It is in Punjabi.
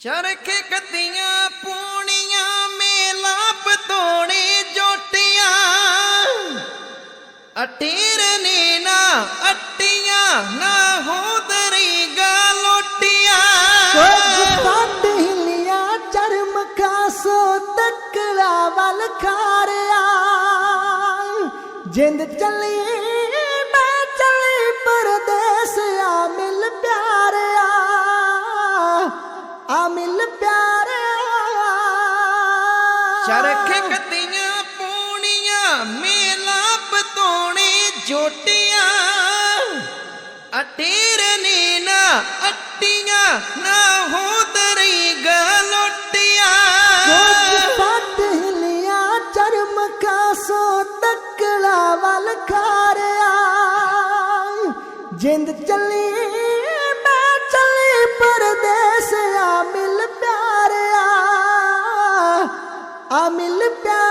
ਚਰਖ ਕੱਤੀਆਂ ਪੂਣੀਆਂ, ਮੇਲਾ ਬਤੋਣੇ ਜੋਟੀਆਂ। ਅਟੀਰ ਨੇ ਨਾ ਅੱਟੀਆਂ, ਨਾ ਹੋਦਰੀ ਗਾਲੋਟੀਆਂ। ਕੁਝ ਪੱਟ ਹਿੱਲੀਆਂ ਚਰਮ ਕਾਸੋ ਤੱਕੜਾ ਵੱਲ ਖਾਰਿਆ। ਜਿੰਦ ਚੱਲੀ ਚਰਖੇ ਕੱਤੀਆਂ ਪੂਣੀਆਂ ਮੇਲਾ ਬਤੋਣੇ ਜੋਟੀਆਂ। ਅਟੀਰ ਨੇ ਨਾ ਅੱਟੀਆਂ ਨਾ ਗਾਲੋਟੀਆਂ। ਹਿੱਲੀਆਂ ਚਰਮ ਤੱਕੜਾ ਵੱਲ ਖਾਰਿਆ। ਜਿੰਦ ਚੱਲੀ अमिल प्यार